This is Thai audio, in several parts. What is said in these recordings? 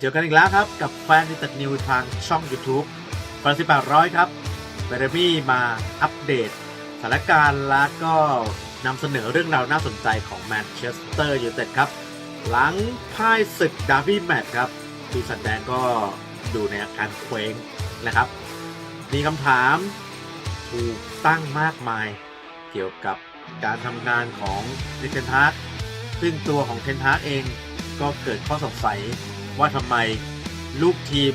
เจอกันอีกแล้วครับกับแฟนนิตัดนิวทางช่อง YouTube ฟันสิบแปดร้อยครับเบรมี่มาอัปเดตสถานการณ์และก็นำเสนอเรื่องราวน่าสนใจของแมนเชสเตอร์ยูไนเต็ดครับ หลังพ่ายศึกดาร์บี้แมตช์ครับปีศาจแดงก็ดูในอาการเคว้งนะครับ มีคำถามถูกตั้งมากมาย เกี่ยวกับการทำงานของดิเทนทาร์ซึ่งตัวของเทนทาร์เองก็เกิดข้อสงสัย ว่าทำไมลูกทีม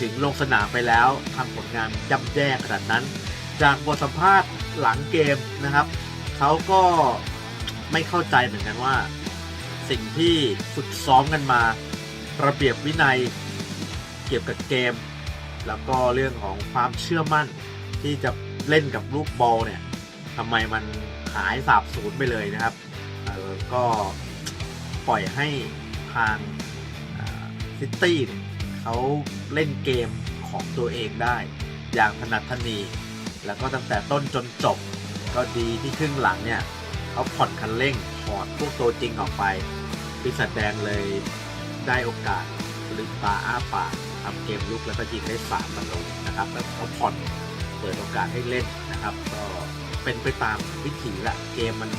ถึงลงสนามไปแล้วทำผลงานย่ำแย่ขนาดนั้น จากบทสัมภาษณ์หลังเกมนะครับ เขาก็ไม่เข้าใจเหมือนกันว่า สิ่งที่ฝึกซ้อมกันมา ระเบียบวินัยเกี่ยวกับเกม แล้วก็เรื่องของความเชื่อมั่นที่จะเล่นกับลูกบอลเนี่ยทำไมมันหายสาบสูญไปเลยนะครับก็ปล่อยให้ทาง ซิตี้เนี่ยเขาเล่นเกมของตัวเองได้ อย่างถนัดถนี แล้วก็ตั้งแต่ต้นจนจบ ก็ดีที่ครึ่งหลังเนี่ยเขาผ่อนคันเร่งถอดพวกตัวจริงออกไปปีศาจแดงเลยได้โอกาสลืมตาอ้าปากทำเกมลุกแล้วก็ยิงได้สามประตูนะครับ แล้วเขาผ่อนเปิดโอกาสให้เล่นนะครับ ก็เป็นไปตามวิถีละเกมมัน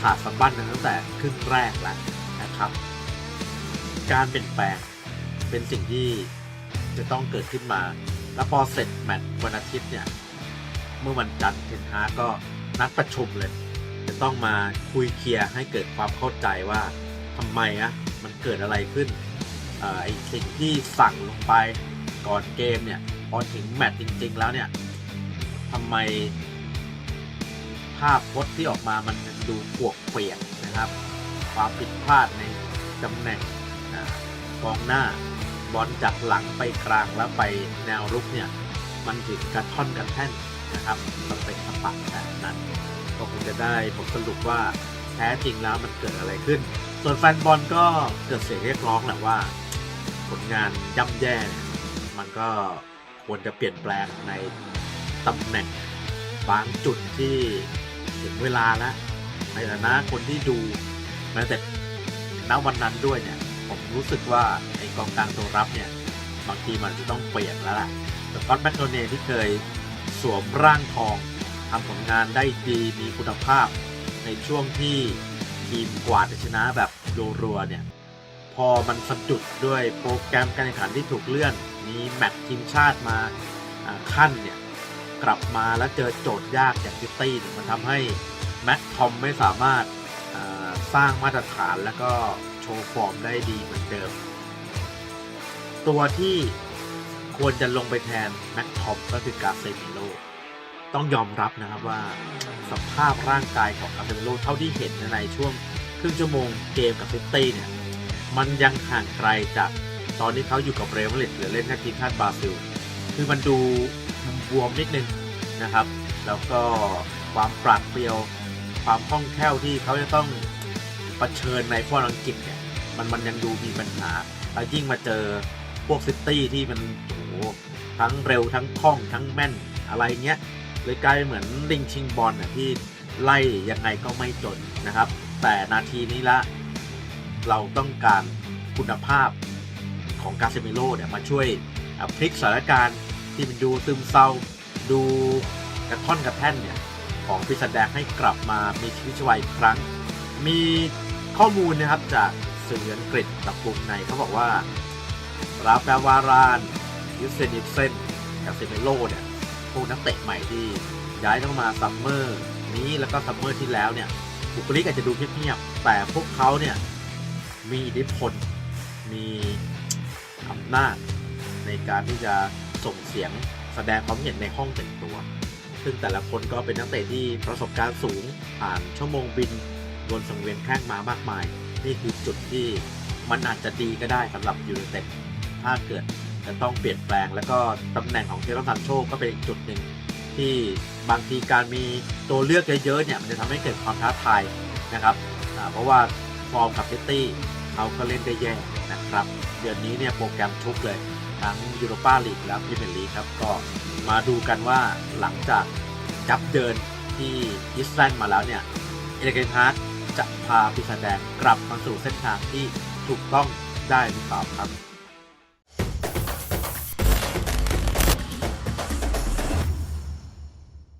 ขาดสะบั้นกันตั้งแต่ครึ่งแรกแล้วนะครับ การเปลี่ยนแปลง เป็นสิ่งที่จะต้องเกิดขึ้นมา แล้วพอเสร็จแมตช์วันอาทิตย์เนี่ย เมื่อวันจันทร์เทนฮาร์ก็นัดประชุมเลย จะต้องมาคุยเคลียร์ให้เกิดความเข้าใจว่าทำไมอะมันเกิดอะไรขึ้นออไอสิ่งที่สั่งลงไปก่อนเกมเนี่ยพอถึงแมตช์จริง ๆ แล้วเนี่ยทำไมภาพพจน์ที่ออกมามันดูปวกเปียกนะครับ ความผิดพลาดในตำแหน่งกองหน้า บอลจากหลังไปกลางแล้วไปแนวรุกเนี่ย มันถึงกระท่อนกระแท่นนะครับมันเป็นสปักแบบนั้นก็คงจะได้ผลสรุปว่าแท้จริงแล้วมันเกิดอะไรขึ้น ส่วนแฟนบอลก็เกิดเสียงเรียกร้องแหละว่า ผลงานย่ำแย่เนี่ยมันก็ควรจะเปลี่ยนแปลงในตำแหน่งบางจุดที่ถึงเวลาแล้วในฐานะคนที่ดูแม้แต่ณวันนั้นด้วยเนี่ย ผมรู้สึกว่าไอ้กองกลางตัวรับเนี่ย บางทีมันจะต้องเปลี่ยนแล้วล่ะแต่ก็อตแมคโทเนที่เคยสวมร่างทองทำผลงานได้ดีมีคุณภาพ ในช่วงที่ทีมกวาดชนะแบบรัวๆเนี่ย พอมันสะดุดด้วยโปรแกรมการแข่งขันที่ถูกเลื่อน มีแมตช์ทีมชาติมาขั้นเนี่ย กลับมาแล้วเจอโจทย์ยากอย่างซิตี้มันทำให้แม็กทอมไม่สามารถสร้างมาตรฐานแล้วก็โชว์ฟอร์มได้ดีเหมือนเดิม ตัวที่ควรจะลงไปแทนแม็กทอมก็คือกาเซมิโลต้องยอมรับนะครับว่าสภาพร่างกายของกาเซมิโลเท่าที่เห็นในช่วงครึ่งชั่วโมงเกมกับซิตี้เนี่ยมันยังห่างไกลจากตอนที่เขาอยู่กับเรอัลมาดริดหรือเล่นกับทีมชาติบราซิล คือมันดูบวมนิดนึงนะครับ แล้วก็ความปราดเปรียว ความคล่องแคล่วที่เขาจะต้อง ผชิญในฟุตบอลอังกฤษเนี่ยมันมันยังดูมีปัญหาแล้วยิ่งมาเจอพวกซิตี้ที่มันโอ้ทั้งเร็วทั้งคล่องทั้งแม่นอะไรเงี้ยเลยกลายเหมือนลิงชิงบอลน่ะที่ไล่ยังไงก็ไม่จนนะครับ แต่นาทีนี้ละ เราต้องการคุณภาพของกาเซมิโลเนี่ยมาช่วยพลิกสถานการณ์ที่มันดูซึมเศร้า ดูกระท่อนกระแท่นเนี่ยของพิษแดงให้กลับมามีชีวิตชีวาอีกครั้ง มี ข้อมูลนะครับจากสื่ออังกฤษกับกลุ่มในเขาบอกว่า ราฟาลวารานยูเซนิเซนกาเซเมโลเนี่ยพวกนักเตะใหม่ที่ย้ายเข้ามาซัมเมอร์นี้แล้วก็ซัมเมอร์ที่แล้วเนี่ยบุคลิกอาจจะดูเงียบๆแต่พวกเขาเนี่ยมีอิทธิพลมีอำนาจในการที่จะส่งเสียงแสดงความเห็นในห้องแต่งตัว ซึ่งแต่ละคนก็เป็นนักเตะที่ประสบการณ์สูงผ่านชั่วโมงบิน บนสังเวียนแข้งมามากมาย นี่คือจุดที่มันอาจจะดีก็ได้สำหรับยูไนเต็ดถ้าเกิดจะต้องเปลี่ยนแปลง แล้วก็ตำแหน่งของเทโรซันโชก็เป็นอีกจุดหนึ่งที่บางทีการมีตัวเลือกเยอะๆเนี่ยมันจะทำให้เกิดความท้าทายนะครับเพราะว่าฟอร์มกับซิตี้เขาก็เล่นได้แย่นะครับ เดือนนี้เนี่ยโปรแกรมชุกเลย ทั้งยูโรปาลีกและพรีเมียร์ลีกครับก็มาดูกันว่าหลังจากจับเดินที่อิสแลนด์มาแล้วเนี่ยเอเดนฮาร์ด จะพาปีศาจแดงกลับมาสู่เส้นทางที่ถูกต้องได้หรือเปล่าครับ